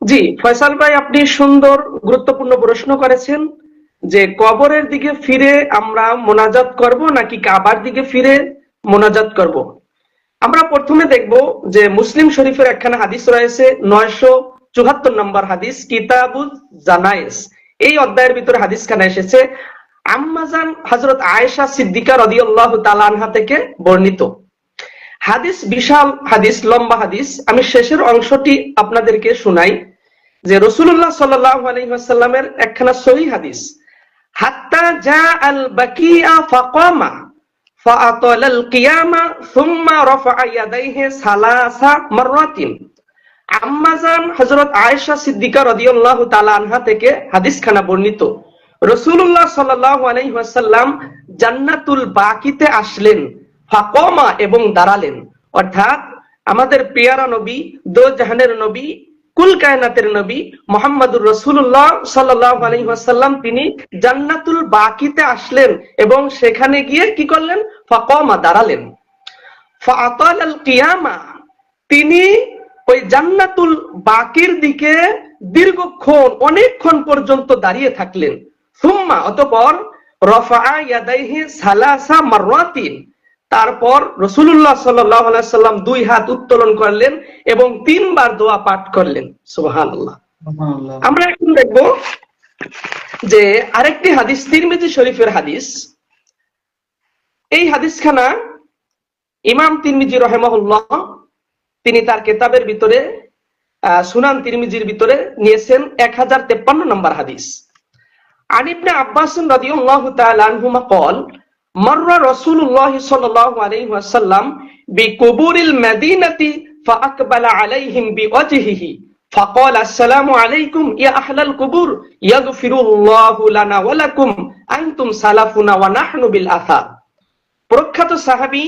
জি, ফয়সাল ভাই, আপনি সুন্দর, গুরুত্বপূর্ণ প্রশ্ন করেছেন যে কবরের দিকে ফিরে আমরা মোনাজাত করব নাকি কাবার দিকে ফিরে মোনাজাত করব? আমরা প্রথমে দেখব যে মুসলিম শরীফের একখানা হাদিস রয়েছে, নয়শো চুহাত্তর নম্বর হাদিস, কিতাবুল জানায়েস। এই অধ্যায়ের ভিতরে হাদিস খানা এসেছে আম্মাজান হজরত আয়েশা সিদ্দিকা রদিয়াল্লাহু তাআলা আনহা থেকে বর্ণিত। হাদিস বিশাল হাদিস, লম্বা হাদিস। আমি শেষের অংশটি আপনাদেরকে শুনাই। যে রসুল্লাহ সাল্লামের একখানা সহি হাদিস হাত্তা যা আল বাকিয়া ফাকামা فأطال القيام ثم رفع يديه ثلاث مرات আম্মাজান হযরত আয়েশা সিদ্দিকা রাদিয়াল্লাহু তাআলা আনহা থেকে হাদিস খানা বর্ণিত রাসূলুল্লাহ সাল্লাল্লাহু আলাইহি ওয়াসাল্লাম জান্নাতুল বাকিতে আসলেন ফাকমা এবং দাঁড়ালেন অর্থাৎ আমাদের পেয়ারা নবী দো জাহানের নবী কুল কায়নাতের নবী মোহাম্মদুর রসুল্লাহ সাল্লাহ আলহিহাসাল্লাম তিনি জান্নাতুল বাকিতে আসলেন এবং সেখানে গিয়ে কি করলেন? ফাকমা, দাঁড়ালেন। কিয়ামা, তিনি ওই জান্নাতুল বাকির দিকে দীর্ঘক্ষণ, অনেকক্ষণ পর্যন্ত দাঁড়িয়ে থাকলেন। সুম্মা, অতপর রফা ইয়াদাইহি সালাসা মাররাতিন তারপর রসুল্লাহ সাল্লাম দুই হাত উত্তোলন করলেন এবং তিনবার দোয়া পাঠ করলেন। সুবাহান আমরা এখন দেখব যে আরেকটি হাদিস তিরমিজি শরীফের হাদিস। এই হাদিসখানা ইমাম তিরমিজি রহেমহল্লাহ তিনি তার কেতাবের ভিতরে সুনান তিরমিজির ভিতরে নিয়েছেন এক হাজার তেপ্পান্ন নম্বর হাদিস। আনিবনে আব্বাসন রাদিউল্লাহু তাআলা আনহুমা কল مر رسول الله صلى الله عليه وسلم بقبور المدينة فأقبل عليهم بوجهه فقال السلام عليكم يا أهل القبور يغفر الله لنا ولكم أنتم سلفنا ونحن بالآثار প্রখ্যাত সাহাবী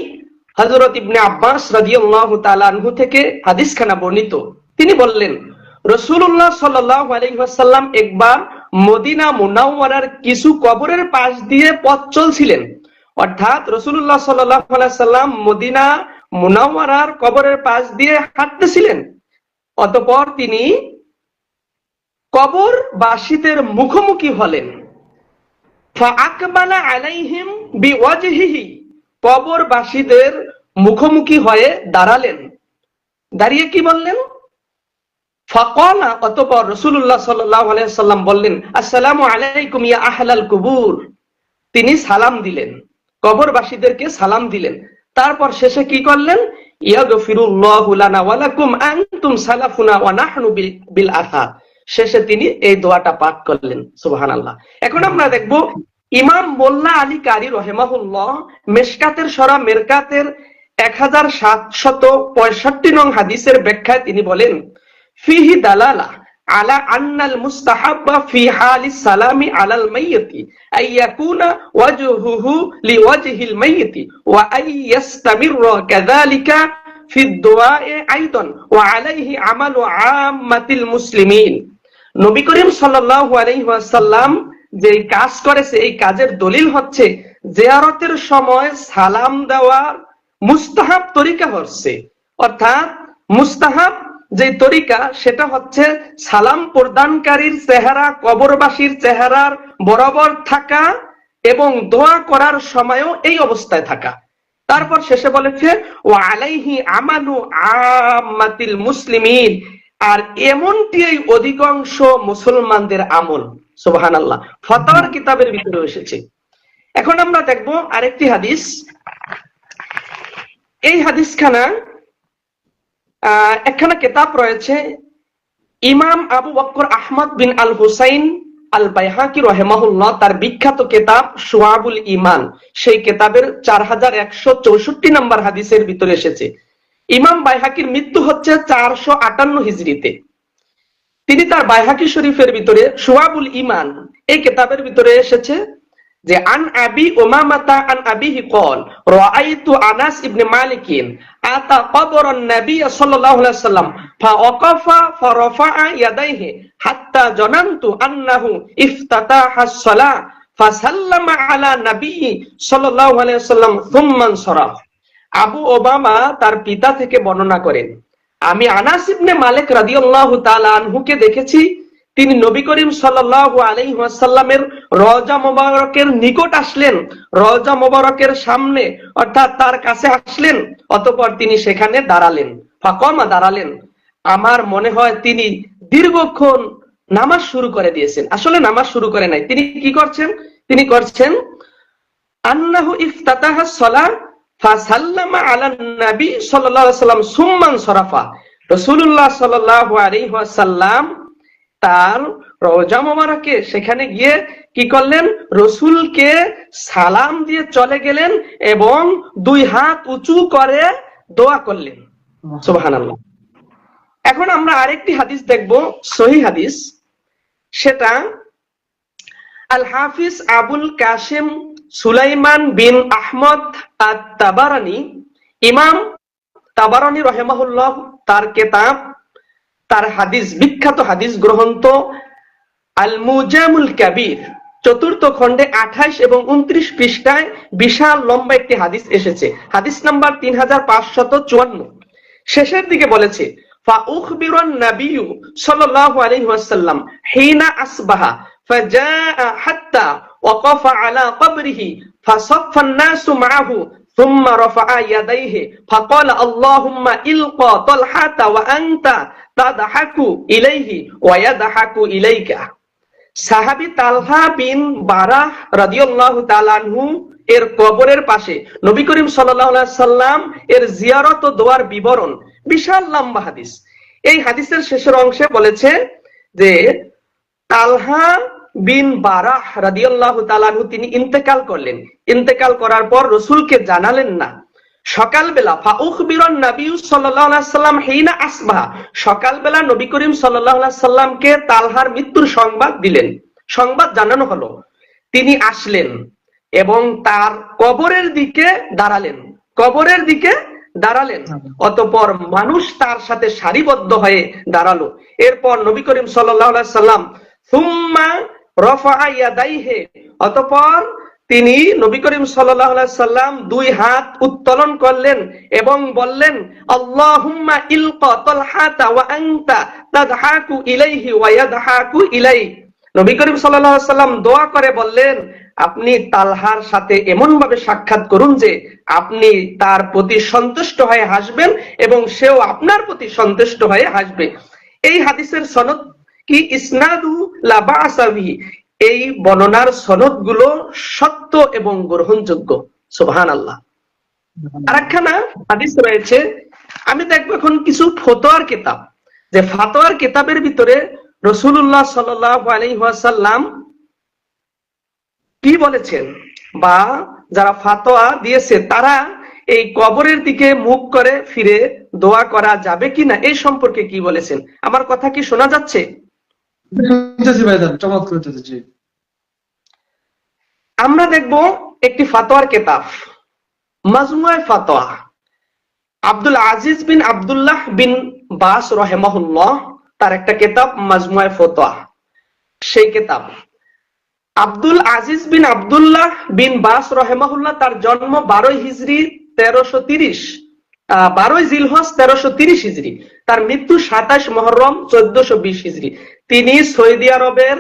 হযরত ইবনে আব্বাস রাদিয়াল্লাহু তাআলা আনহু থেকে হাদিসখানা বর্ণিত তিনি বললেন রাসূলুল্লাহ সাল্লাল্লাহু আলাইহি ওয়াসাল্লাম একবার মদিনা মুনাওয়ারার কিছু কবরের পাশ দিয়ে পথ চলছিলেন অর্থাৎ রসুল্লাহ সাল্লাম মদিনা মুনাওয়ারার কবরের পাশ দিয়ে হাঁটতেছিলেন। অতপর তিনি কবর বাসীদের মুখোমুখি হলেন। কবরবাসীদের মুখোমুখি হয়ে দাঁড়ালেন। দাঁড়িয়ে কি বললেন? ফাকলা, অতপর রসুল্লাহ সাল্লাম বললেন, আসসালামু আলাইকুম ইয়া আহলাল কুবুর। তিনি সালাম দিলেন। কবরবাসীদেরকে সালাম দিলেন। তারপর শেষে কি করলেন? শেষে তিনি এই দোয়াটা পাঠ করলেন সুবাহান আল্লাহ এখন আমরা দেখব ইমাম মোল্লা আলী কারি রহেমাহুল্লাহ মেশকাতের সরা মেরকাতের এক হাজার সাতশত পঁয়ষট্টি নং হাদিসের ব্যাখ্যায় তিনি বলেন, ফিহি দালালা আলা আন্নাল মুস্তাহাব্বা ফি হালি সালামি আলাল আই ইয়াকুনা ওয়াজহুহু ওয়া আই কাযালিকা ফি দুআই আইদান। ওয়া আলাইহি আমালু আম্মাতিল মুসলিমিন। নবী করিম সাল্লাল্লাহু আলাইহি ওয়াসাল্লাম যে কাজ করেছে এই কাজের দলিল হচ্ছে, জিয়ারতের সময় সালাম দেওয়ার মুস্তাহাব তরিকা হচ্ছে। অর্থাৎ মুস্তাহাব যে তরিকা, সেটা হচ্ছে সালাম প্রদানকারীর চেহারা, কবরবাসীর চেহারার বরাবর থাকা এবং দোয়া করার সময়ও এই অবস্থায় থাকা। তারপর শেষে বলেছে ও আলাইহি আমানু আমাতিল মুসলিমিন। আর এমনটি এই অধিকাংশ মুসলমানদের আমল। সুবাহান আল্লাহ ফতোয়ার কিতাবের ভিতরে এসেছে। এখন আমরা দেখব আরেকটি হাদিস। এই হাদিসখানা একখানা কেতাব রয়েছে, ইমাম আবু বক্কর আহমদ বিন আল হুসাইন আল বাইহাকি রহেমাহুল্লাহ, তার বিখ্যাত কেতাব সোয়াবুল ইমান সেই কেতাবের চার হাজার একশো চৌষট্টি নম্বর হাদিসের ভিতরে এসেছে। ইমাম বাইহাকির মৃত্যু হচ্ছে চারশো আটান্ন হিজড়িতে। তিনি তার বাইহাকি শরীফের ভিতরে সোয়াবুল ইমান এই কেতাবের ভিতরে এসেছে যে, আন আবি উমামাতা আন আবিহি কল, রাআইতু আনাস ইবনে মালিকিন, আতা কবরান নবী সাল্লাল্লাহু আলাইহি ওয়াসাল্লাম, ফাওয়াকাফা ফারাফা ইয়াদাইহি, হাত্তা জানানতু আন্নাহু ইফতাতাহা সালাহ ফাসাল্লামা আলা নবী সাল্লাল্লাহু আলাইহি ওয়াসাল্লাম থুম্মা সরাফ আবু ওবামা তার পিতা থেকে বর্ণনা করেন, আমি আনাস ইবনে মালিক রাদিয়াল্লাহু তাআলা আনহুকে দেখেছি তিনি নবী করিম সাল্লাল্লাহু আলাইহি ওয়াসাল্লামের রওজা মোবারকের নিকট আসলেন, রওজা মোবারকের সামনে অর্থাৎ তার কাছে আসলেন, অতঃপর তিনি সেখানে দাঁড়ালেন। ফাকমা দাঁড়ালেন। আমার মনে হয় তিনি দীর্ঘক্ষণ নামাজ শুরু করে দিয়েছেন। আসলে নামাজ শুরু করে নাই। তিনি কি করছেন? তিনি করছেন, আন্নাহু ইফতাতাহা সলা সরাফা। রাসূলুল্লাহ সাল্লাল্লাহু তার রওজা মোবারকে সেখানে গিয়ে কি করলেন? রসুলকে সালাম দিয়ে চলে গেলেন এবং দুই হাত উঁচু করে দোয়া করলেন। সুবহানাল্লাহ। এখন আমরা আরেকটি হাদিস দেখব, সহি হাদিস। সেটা আল হাফিজ আবুল কাসিম সুলাইমান বিন আহমদ আত তাবারানি ইমাম তাবারানি রহেমাহুল্লাহ তার কেতাব তার হাদিস বিখ্যাত হাদিস গ্রন্থ আল মুজামুল কাবির চতুর্থ খণ্ডে আঠাইশ এবং উনত্রিশ পৃষ্ঠায় বিশাল লম্বা একটি হাদিস এসেছে হাদিস নাম্বার তিন হাজার পাঁচশত চুয়ান্ন শেষের দিকে বলেছে فأخبر النبي صلى الله عليه وسلم حين أصبح فجاء حتى وقف على قبره فصف الناس معه ثم رفع يديه فقال اللهم إلقى طلحة وأنت تضحك إليه ويضحك إليك সাহাবি তালহা বিন বারাহ রাদিয়াল্লাহু তাআলা আনহু এর কবরের পাশে নবী করিম সাল্লাল্লাহু আলাইহি সাল্লাম এর জিয়ারত ও দোয়ার বিবরণ বিশাল লম্বা হাদিস এই হাদিসের শেষের অংশে বলেছে যে তালহা বিন বারাহ রাদিয়াল্লাহু তাআলা তিনি ইন্তেকাল করলেন। ইন্তেকাল করার পর রসুলকে জানালেন না। সকালবেলা সাল্লাল্লাহু আলাইহি সাল্লাম হিনা সকালবেলা নবী করিম সাল্লাল্লাহু আলাইহি সাল্লামকে তালহার মৃত্যুর সংবাদ দিলেন। সংবাদ জানানো হলো। তিনি আসলেন এবং তার কবরের দিকে দাঁড়ালেন। কবরের দিকে দাঁড়ালেন। অতঃপর মানুষ তার সাথে সারিবদ্ধ হয়ে দাঁড়াল। এরপর নবী করিম সাল্লাল্লাহু আলাইহি সাল্লাম সুম্মা ইয়াদাইহে। তিনি নবী করিম সাল্লাম দুই হাত উত্তোলন করলেন এবং বললেন নবী করিম সাল্লাম দোয়া করে বললেন, আপনি তালহার সাথে এমন ভাবে সাক্ষাৎ করুন যে আপনি তার প্রতি সন্তুষ্ট হয়ে হাসবেন এবং সেও আপনার প্রতি সন্তুষ্ট হয়ে হাসবে। এই হাদিসের সনদ কি ইসনাদু লা বা'সা এই বর্ণনার সনদগুলো সত্য এবং গ্রহণযোগ্য। সুবহান আল্লাহ আরেকখানা হাদিস রয়েছে, আমি দেখব এখন কিছু ফতোয়ার কিতাব। যে ফাতোয়ার কিতাবের ভিতরে রসুল্লাহ ওয়াসাল্লাম কি বলেছেন? বা যারা ফাতোয়া দিয়েছে, তারা এই কবরের দিকে মুখ করে ফিরে দোয়া করা যাবে কিনা এই সম্পর্কে কি বলেছেন? আমার কথা কি শোনা যাচ্ছে? আমরা দেখব একটি ফাতোয়ার কেতাব। মাজমুয়ায় ফাতোয়া। আব্দুল আজিজ বিন আব্দুল্লাহ বিন বাস রহেমাহুল্লাহ, তার একটা কেতাব মাজমুয়ায় ফতোয়া। সেই কেতাব। আব্দুল আজিজ বিন আব্দুল্লাহ বিন বাস রহেমাহুল্লাহ, তার জন্ম বারোই হিজরি তেরোশো তিরিশ বারোই জিলহস তেরোশো তিরিশ হিজড়ি তার মৃত্যু সাতাশ মহরম চোদ্দশো বিশ হিজড়ি। তিনি সৌদি আরবের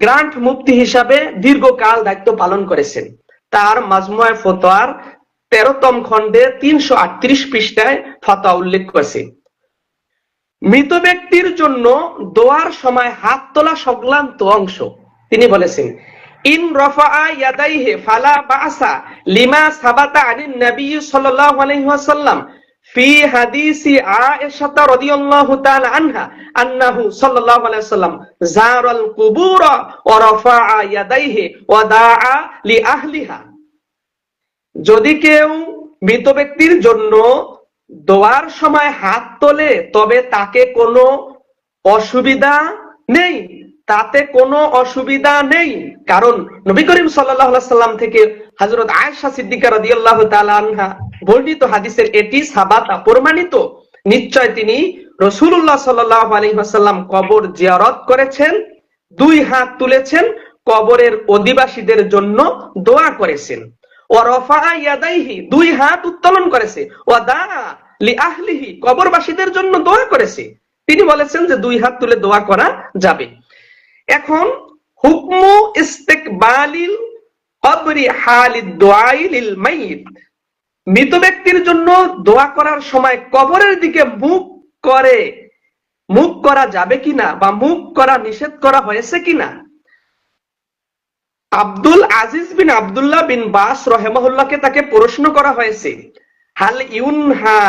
গ্রান্ট মুফতি হিসাবে দীর্ঘকাল দায়িত্ব পালন করেছেন। তার মাজমুয়ায় ফতোয়ার তেরোতম খণ্ডে তিনশো আটত্রিশ পৃষ্ঠায় ফতোয়া উল্লেখ করেছে। মৃত ব্যক্তির জন্য দোয়ার সময় হাত তোলা সংক্রান্ত অংশ। তিনি বলেছেন, ইন রফা ইয়াদাইহে ফালা বাসা লিমা সাবাতা আনিন নবী ওয়াসাল্লাম। في حديث عائشة رضي الله تعالى عنها أنه صلى الله عليه وسلم زار القبور ورفع يديه ودعا لأهلها যদি কেউ মৃত ব্যক্তির জন্য দোয়ার সময় হাত তোলে তবে তাকে কোনো অসুবিধা নেই তাতে কোনো অসুবিধা নেই কারণ নবী করিম সাল্লাল্লাহু আলাইহি সাল্লাম থেকে হযরত আয়েশা সিদ্দিকা রাদিয়াল্লাহু তাআলা আনহা বর্ণিত হাদিসের এটি সাবাতা, প্রমাণিত নিশ্চয় তিনি রাসূলুল্লাহ সাল্লাল্লাহু আলাইহি কবর জিয়ারত করেছেন, দুই হাত তুলেছেন, কবরের অধিবাসীদের জন্য দোয়া করেছেন। ও রফা ইয়াদাইহি, দুই হাত উত্তোলন করেছে। ও আহলিহি, কবরবাসীদের জন্য দোয়া করেছে। তিনি বলেছেন যে দুই হাত তুলে দোয়া করা যাবে। এখন হুকমু ইস্তেকবালিল মৃত ব্যক্তির জন্য দোয়া করার সময় কবরের দিকে মুখ করে, মুখ করা যাবে কিনা বা মুখ করা নিষেধ করা হয়েছে কিনা? আব্দুল আজিজ বিন আব্দুল্লাহ বিন বাস রহেমাহুল্লাহকে তাকে প্রশ্ন করা হয়েছে, হাল ইউনহা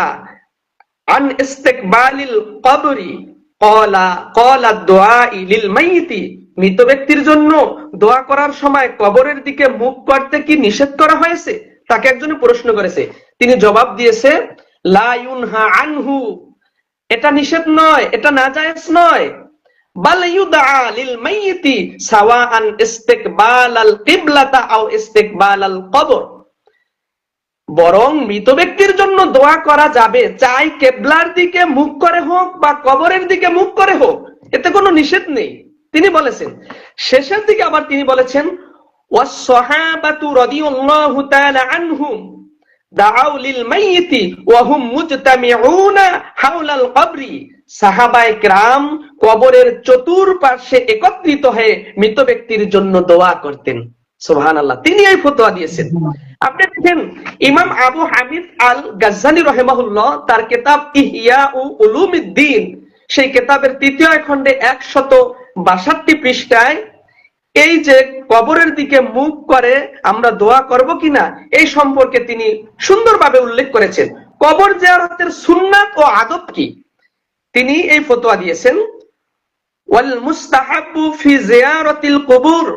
আন ইস্তেকবালিল কবরি? কলা কলা দোয়া লিল মাইয়িতি মৃত ব্যক্তির জন্য দোয়া করার সময় কবরের দিকে মুখ করতে কি নিষেধ করা হয়েছে? তাকে একজনে প্রশ্ন করেছে। তিনি জবাব দিয়েছে, লা ইউনহা আনহু। এটা নিষেধ নয়, এটা নাজায়েজ নয়। কবর। বরং মৃত ব্যক্তির জন্য দোয়া করা যাবে, চাই কেবলার দিকে মুখ করে হোক বা কবরের দিকে মুখ করে হোক। এতে কোনো নিষেধ নেই। তিনি বলেছেন, শেষের দিকে আবার তিনি বলেছেন কবরের চতুর্পার্শ্বে একত্রিত হয়ে মৃত ব্যক্তির জন্য দোয়া করতেন। তিনি এই ফতোয়া দিয়েছেন। আপনি দেখেন, ইমাম আবু হামিদ আল গাজ্জানি রহেমাহুল্লাহ তার কিতাব ইহিয়া ও উলুমিদ্দিন, সেই কিতাবের তৃতীয় খণ্ডে একশত বাষট্টি পৃষ্ঠায়, এই যে কবরের দিকে মুখ করে আমরা দোয়া করব কিনা, এই সম্পর্কে তিনি সুন্দরভাবে উল্লেখ করেছেন। কবর জিয়ারতের সুন্নাত ও আদব কি? তিনি এই ফতোয়া দিয়েছেন, ওয়াল মুস্তাহাব্বু ফি জিয়ারাতিল কুবুর,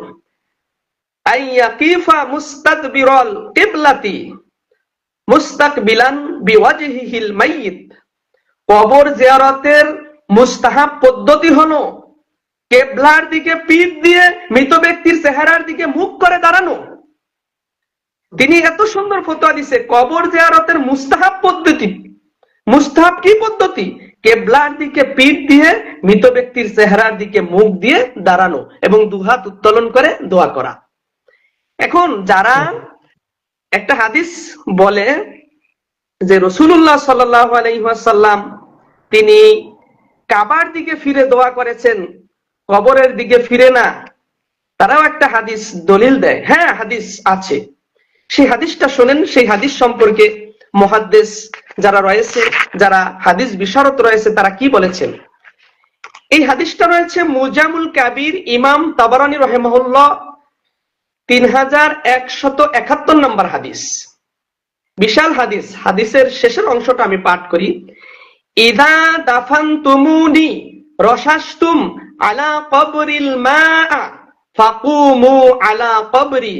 আন ইয়াকিফা মুস্তাদবিরাল কিবলাতি, মুস্তাকবিলান বিওয়াজহিহিল মাইয়িত। কবর জিয়ারতের মুস্তাহাব পদ্ধতি হলো কেবলার দিকে পিঠ দিয়ে মৃত ব্যক্তির চেহারার দিকে মুখ করে দাঁড়ানো। তিনি এত সুন্দর ফতোয়া দিছে, কবর জিয়ারতের মুস্তাহাব পদ্ধতি। মুস্তাহাব কি পদ্ধতি? কেবলার দিকে পিঠ দিয়ে মৃত ব্যক্তির চেহারার দিকে মুখ দিয়ে দাঁড়ানো এবং দুহাত উত্তোলন করে দোয়া করা। এখন যারা একটা হাদিস বলে যে রসুল্লাহ সাল্লাম তিনি কাবার দিকে ফিরে দোয়া করেছেন কবরের দিকে ফিরে না, তারাও একটা হাদিস দলিল দেয়। হ্যাঁ হাদিস আছে। সেই হাদিসটা শোনেন, সেই হাদিস সম্পর্কে মহাদ্দেশ যারা রয়েছে, যারা হাদিস বিশারত রয়েছে, তারা কি বলেছেন? এই হাদিসটা রয়েছে মুজামুল কাবির ইমাম তাবারানি রহেমহল্লা তিন হাজার একশত একাত্তর নম্বর হাদিস। বিশাল হাদিস। হাদিসের শেষের অংশটা আমি পাঠ করি। ইদা দাফান তুমুনি রসাস্তুম আলা কবরিল মা ফাকুমু আলা কবরি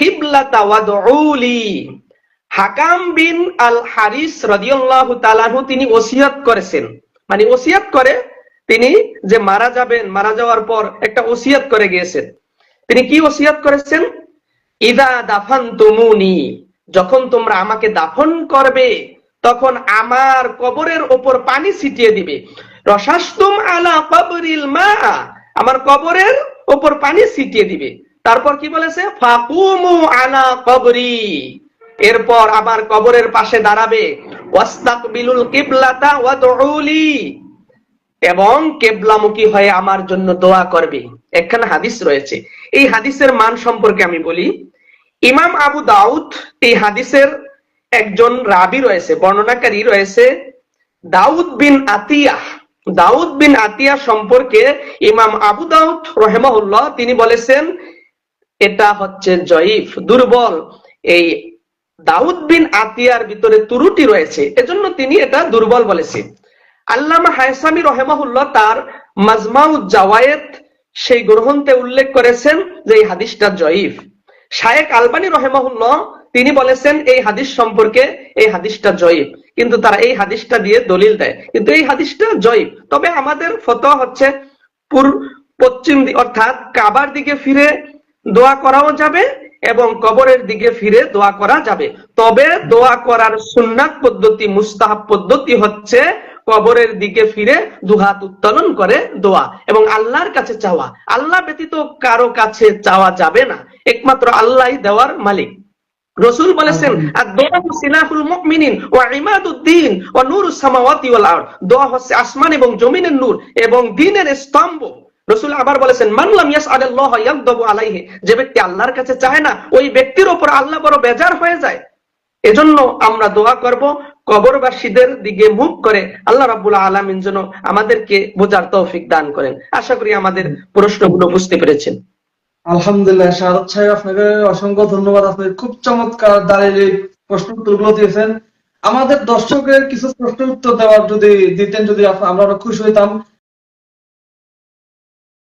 কিবলাতা হাকাম বিন আল হারিস তিনি ওসিয়ত করেছেন। মানে ওসিয়ত করে, তিনি যে মারা যাবেন, মারা যাওয়ার পর একটা ওসিয়ত করে গিয়েছেন। তিনি কি ওসিয়ত করেছেন? ইদা দাফান তুমুনি যখন তোমরা আমাকে দাফন করবে, তখন আমার কবরের ওপর পানি ছিটিয়ে দিবে। রসাস্তুম আলা কবরিল মা। আমার কবরের ওপর পানি ছিটিয়ে দিবে। তারপর কি বলেছে? ফাকুমু আলা কবরি। এরপর আমার কবরের পাশে দাঁড়াবে। ওয়াস্তাকবিলুল কিবলাতা এবং কেবলামুখী হয়ে আমার জন্য দোয়া করবে। এখানে হাদিস রয়েছে। এই হাদিসের মান সম্পর্কে আমি বলি। ইমাম আবু দাউদ এই হাদিসের একজন রাবি রয়েছে, বর্ণনাকারী রয়েছে। দাউদ বিন আতিয়া দাউদ বিন আতিয়া সম্পর্কে ইমাম আবু দাউদ রহেমাহুল্লাহ তিনি বলেছেন, এটা হচ্ছে জয়ীফ, দুর্বল। এই দাউদ বিন আতিয়ার ভিতরে ত্রুটি রয়েছে, এজন্য তিনি এটা দুর্বল বলেছেন। আল্লামা হায়সামি রহেমাহুল্লাহ তার মাজমাউদ জাওয়ায়েত সেই গ্রহণতে উল্লেখ করেছেন যে এই হাদিসটা জয়ীফ। শায়েক আলবানি রহেমাহুল্লাহ তিনি বলেছেন, এই হাদিস সম্পর্কে এই হাদিসটা জয়ীফ। কিন্তু তারা এই হাদিসটা দিয়ে দলিল দেয়। কিন্তু এই হাদিসটা জয়ীফ তবে আমাদের ফতোয়া হচ্ছে পুর, পশ্চিম অর্থাৎ কাবার দিকে ফিরে দোয়া করাও যাবে এবং কবরের দিকে ফিরে দোয়া করা যাবে। তবে দোয়া করার সুন্নাত পদ্ধতি, মুস্তাহাব পদ্ধতি হচ্ছে কবরের দিকে ফিরে দুহাত উত্তোলন করে দোয়া এবং আল্লাহর কাছে চাওয়া। আল্লাহ ব্যতীত কারও কাছে চাওয়া যাবে না। একমাত্র আল্লাহ দেওয়ার মালিক। রসুল বলেছেন আর দোয়া সিলাহুল মুমিনিন ওয়া ইমাদুদ্দিন ওয়া নূরুস সামাওয়াতি ওয়াল আরদ। দোয়া হচ্ছে আসমান এবং জমিনের নূর এবং দ্বীনের স্তম্ভ। রসুল আবার বলেছেন মানলাম ইয়াসআলাল্লাহ ইয়াগদাবু আলাইহি। যে ব্যক্তি আল্লাহর কাছে চায় না ওই ব্যক্তির উপর আল্লাহ বড় বেজার হয়ে যায়। এজন্য আমরা দোয়া করব কবরবাসীদের দিকে মুখ করে আল্লাহ রাব্বুল আলামিন যেন আমাদেরকে বোঝার তৌফিক দান করেন। আশা করি আমাদের প্রশ্নগুলো বুঝতে পেরেছেন। আলহামদুলিল্লাহ, শাহাদ সাহেব আপনাকে অসংখ্য ধন্যবাদ। আপনি খুব চমৎকার দাঁড়িয়ে প্রশ্ন উত্তরগুলো দিয়েছেন। আমাদের দর্শকের কিছু প্রশ্ন উত্তর দেওয়ার যদি দিতেন যদি আমরা খুশি হইতাম।